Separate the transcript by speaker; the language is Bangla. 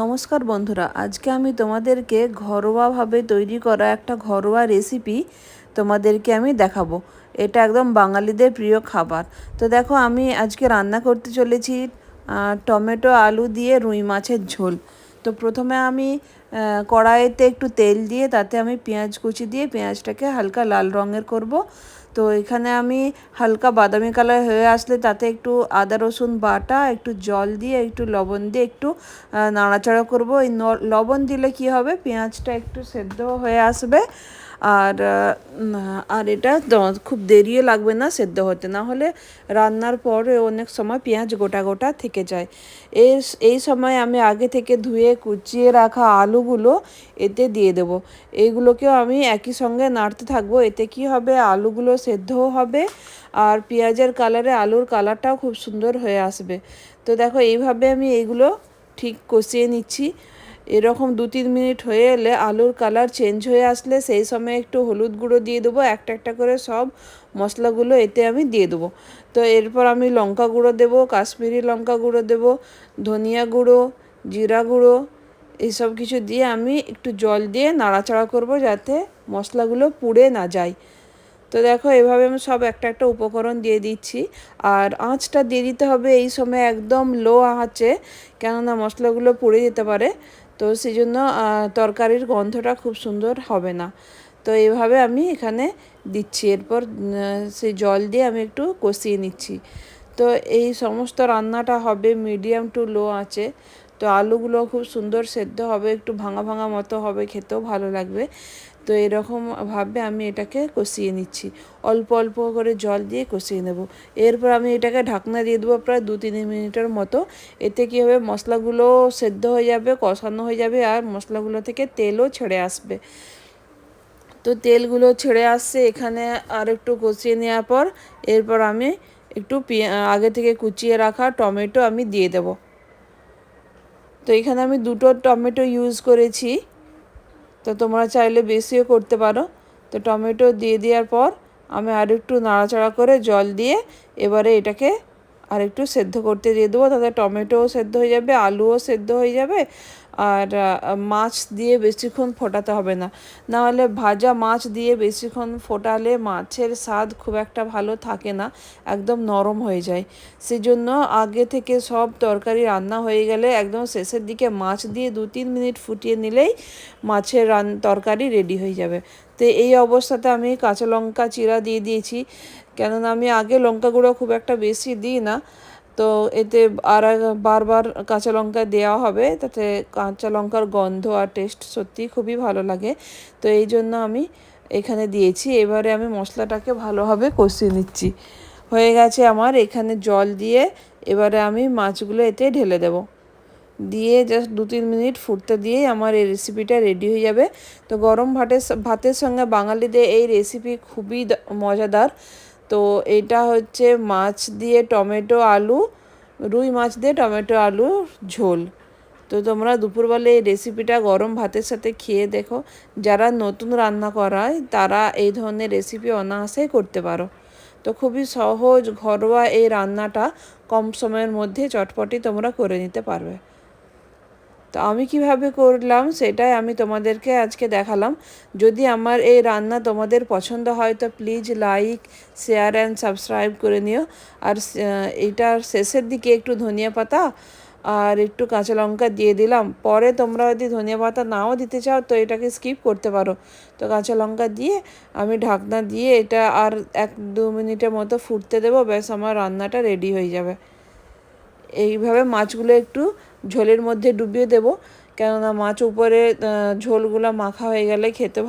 Speaker 1: নমস্কার বন্ধুরা, আজকে আমি তোমাদেরকে ঘরোয়াভাবে তৈরি করা একটা ঘরোয়া রেসিপি তোমাদেরকে আমি দেখাবো। এটা একদম বাঙালিদের প্রিয় খাবার। তো দেখো, আমি আজকে রান্না করতে চলেছি টমেটো, আলু দিয়ে রুই মাছের ঝোল। তো প্রথমে আমি কড়াইতে একটু তেল দিয়ে তাতে আমি পেঁয়াজ কুচি দিয়ে পেঁয়াজটাকে হালকা লাল রঙের করব। তো এখানে আমি হালকা বাদামি কালার হয়ে আসলে তাতে একটু আদা, রসুন বাটা, একটু জল দিয়ে, একটু লবণ দিয়ে একটু নাড়াচাড়া করব। এই লবণ দিলে কি হবে? পেঁয়াজটা একটু সেদ্ধ হয়ে আসবে। আর আর এটা খুব দেরিও লাগবে না, সেদ্ধ হতে। না হলে রান্নার পরে অনেক সময় পেঁয়াজ গোটা গোটা থেকে যায়। এই এই সময় আমি আগে থেকে ধুয়ে, কুচিয়ে রাখা আলুগুলো এতে দিয়ে দেবো। এইগুলোকেও আমি একই সঙ্গে নাড়তে থাকব। এতে কি হবে? আলুগুলো সেদ্ধও হবে আর পেঁয়াজের কালারে আলুর কালারটাও খুব সুন্দর হয়ে আসবে। তো দেখো, এইভাবে আমি এইগুলো ঠিক কষিয়ে নিচ্ছি। এরকম দু তিন মিনিট হয়ে এলে আলুর কালার চেঞ্জ হয়ে আসলে সেই সময় একটু হলুদ গুঁড়ো দিয়ে দেবো, একটা একটা করে সব মশলাগুলো এতে আমি দিয়ে দেবো। তো এরপর আমি লঙ্কা গুঁড়ো দেবো, কাশ্মীরি লঙ্কা গুঁড়ো দেবো, ধনিয়া গুঁড়ো, জিরা গুঁড়ো এইসব কিছু দিয়ে আমি একটু জল দিয়ে নাড়াচাড়া করব যাতে মশলাগুলো পুড়ে না যায়। তো দেখো এভাবে আমি সব একটা একটা উপকরণ দিয়ে দিচ্ছি। আর আঁচটা দিয়ে দিতে হবে এই সময় একদম লো আঁচে, কেননা মশলাগুলো পুড়ে যেতে পারে। তো সেই জন্য তরকারির গন্ধটা খুব সুন্দর হবে না। তো এইভাবে আমি এখানে দিচ্ছি। এরপর সেই জল দিয়ে আমি একটু কষিয়ে নিচ্ছি। তো এই সমস্ত রান্নাটা হবে মিডিয়াম টু লো আছে তো আলুগুলো খুব সুন্দর সেদ্ধ হবে, একটু ভাঙা ভাঙা মতো হবে, খেতেও ভালো লাগবে। তো এরকমভাবে আমি এটাকে কষিয়ে নিচ্ছি। অল্প অল্প করে জল দিয়ে কষিয়ে নেব। এরপর আমি এটাকে ঢাকনা দিয়ে দেবো প্রায় দু তিন মিনিটের মতো। এতে কী হবে? মশলাগুলো সেদ্ধ হয়ে যাবে, কষানো হয়ে যাবে আর মশলাগুলো থেকে তেলও ছেড়ে আসবে। তো তেলগুলো ছেড়ে আসছে এখানে আর একটু কষিয়ে নেওয়ার পর এরপর আমি একটু আগে থেকে কুচিয়ে রাখা টমেটো আমি দিয়ে দেব। তো এখানে আমি দুটো টমেটো ইউজ করেছি। তো তোমরা চাইলে বেশিও করতে পারো। তো টমেটো দিয়ে দেওয়ার পর আমি আর একটু নাড়াচাড়া করে জল দিয়ে এবারে এটাকে আরেকটু সেদ্ধ করতে দিয়ে দেবো। তাতে টমেটোও সেদ্ধ হয়ে যাবে, আলুও সেদ্ধ হয়ে যাবে আর মাছ দিয়ে বেশিক্ষণ ফোটাতে হবে না। নাহলে ভাজা মাছ দিয়ে বেশিক্ষণ ফোটালে মাছের স্বাদ খুব একটা ভালো থাকে না, একদম নরম হয়ে যায়। সেজন্য আগে থেকে সব তরকারি রান্না হয়ে গেলে একদম শেষের দিকে মাছ দিয়ে দু তিন মিনিট ফুটিয়ে নিলেই মাছের রান, তরকারি রেডি হয়ে যাবে। তো এই অবস্থাতে আমি কাঁচা লঙ্কা চিরা দিয়ে দিয়েছি। কেননা আমি আগে লঙ্কা গুঁড়ো খুব একটা বেশি দিই না। তো এতে আর বারবার কাঁচা লঙ্কা দেওয়া হবে, তাতে কাঁচা লঙ্কার গন্ধ আর টেস্ট সত্যিই খুবই ভালো লাগে। তো এই জন্য আমি এখানে দিয়েছি। এবারে আমি মশলাটাকে ভালোভাবে কষিয়ে নিচ্ছি। হয়ে গেছে আমার এখানে জল দিয়ে এবারে আমি মাছগুলো এতে ঢেলে দেবো। দিয়ে জাস্ট দু তিন মিনিট ফুটতে দিয়েই আমার এই রেসিপিটা রেডি হয়ে যাবে। তো গরম ভাতের ভাতের সঙ্গে বাঙালিদের এই রেসিপি খুবই মজাদার। তো এটা হচ্ছে মাছ দিয়ে টমেটো, আলু, রুই মাছ দিয়ে টমেটো, আলু, ঝোল। তো তোমরা দুপুরবেলা এই রেসিপিটা গরম ভাতের সাথে খেয়ে দেখো। যারা নতুন রান্না করায়, তারা এই ধরনের রেসিপি অনায়াসেই করতে পারো। তো খুবই সহজ, ঘরোয়া এই রান্নাটা কম সময়ের মধ্যে চটপটি তোমরা করে নিতে পারবে। তো আমি কীভাবে করলাম সেটাই আমি তোমাদেরকে আজকে দেখালাম। যদি আমার এই রান্না তোমাদের পছন্দ হয় তো please like share and subscribe করে নিও। আর এটার শেষের দিকে একটু ধনিয়া পাতা আর একটু কাঁচা লঙ্কা দিয়ে দিলাম। পরে তোমরা যদি ধনিয়া পাতা নাও দিতে চাও তো এটাকে স্কিপ করতে পারো। তো কাঁচা লঙ্কা দিয়ে আমি ঢাকনা দিয়ে এটা আর এক দু মিনিটের মতো ফুটতে দেবো, ব্যাস আমার রান্নাটা রেডি হয়ে যাবে। এইভাবে মাছগুলো একটু ঝোলের মধ্যে ডুবিয়ে দেবো। কেননা মাছ উপরে ঝোলগুলো মাখা হয়ে গেলে খেতে